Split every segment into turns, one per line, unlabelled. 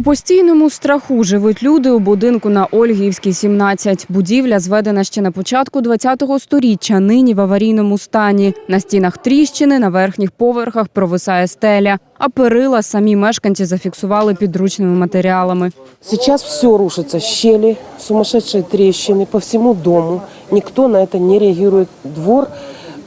У постійному страху живуть люди у будинку на Ольгіївській, 17. Будівля зведена ще на початку 20-го сторіччя, нині в аварійному стані. На стінах тріщини, на верхніх поверхах провисає стеля. А перила самі мешканці зафіксували підручними матеріалами.
Сейчас все рушится, щели, сумасшедшие трещины по всему дому. Никто на это не реагирует. Двор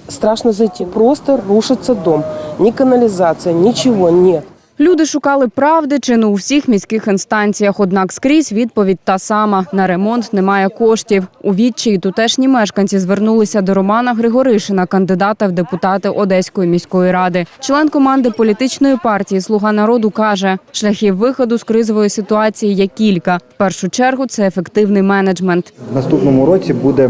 страшно зайти. Просто рушится дом. Ни канализация, ничего нет.
Люди шукали правди чи не у всіх міських інстанціях. Однак скрізь відповідь та сама: на ремонт немає коштів. У відчаї тутешні мешканці звернулися до Романа Григоришина, кандидата в депутати Одеської міської ради. Член команди політичної партії Слуга народу каже, шляхів виходу з кризової ситуації є кілька. В першу чергу це ефективний менеджмент.
В наступному році буде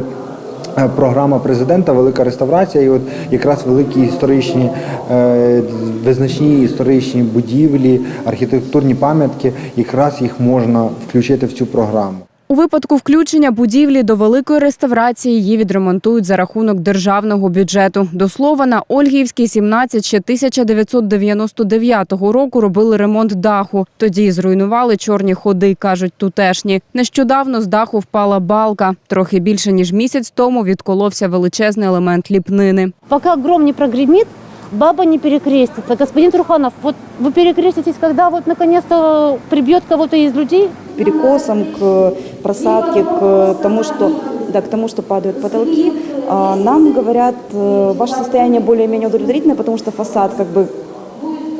програма президента Велика реставрація. І от якраз великі історичні е, визначні історичні будівлі, архітектурні пам'ятки, якраз їх можна включити в цю програму.
У випадку включення будівлі до великої реставрації її відремонтують за рахунок державного бюджету. До слова, на Ольгіївській 17 ще 1999 року робили ремонт даху. Тоді зруйнували чорні ходи, кажуть тутешні. Нещодавно з даху впала балка. Трохи більше ніж місяць тому відколовся величезний елемент ліпнини.
Пока гром не баба не перекрестится. Господин Труханов, вот вы перекреститесь, когда вот наконец-то прибьет кого-то из людей?
перекосам, к просадке, к тому, что, да, к тому, что падают потолки. А, Нам говорят, э, ваше состояние более-менее удовлетворительное, потому что фасад как бы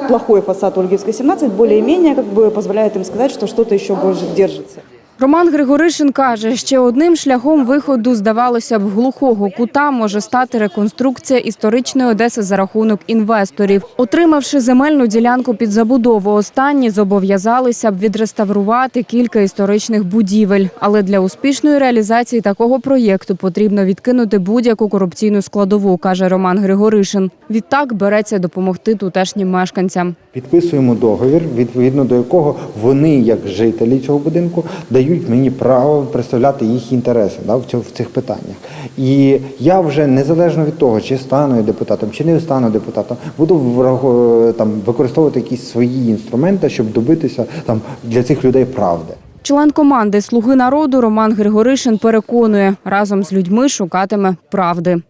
плохой фасад Ольгиевской 17 более-менее как бы позволяет им сказать, что что-то еще больше держится.
Роман Григоришин каже, ще одним шляхом виходу, здавалося б, глухого кута може стати реконструкція історичної Одеси за рахунок інвесторів. Отримавши земельну ділянку під забудову, останні зобов'язалися б відреставрувати кілька історичних будівель. Але для успішної реалізації такого проєкту потрібно відкинути будь-яку корупційну складову, каже Роман Григоришин. Відтак береться допомогти тутешнім мешканцям.
Підписуємо договір, відповідно до якого вони, як жителі цього будинку, дають мені право представляти їх інтереси да, в, цьому, в цих питаннях. І я вже незалежно від того, чи стану я депутатом, чи не стану депутатом, буду враго- там використовувати якісь свої інструменти, щоб добитися там для цих людей правди.
Член команди Слуги народу Роман Григоришин переконує, разом з людьми шукатиме правди.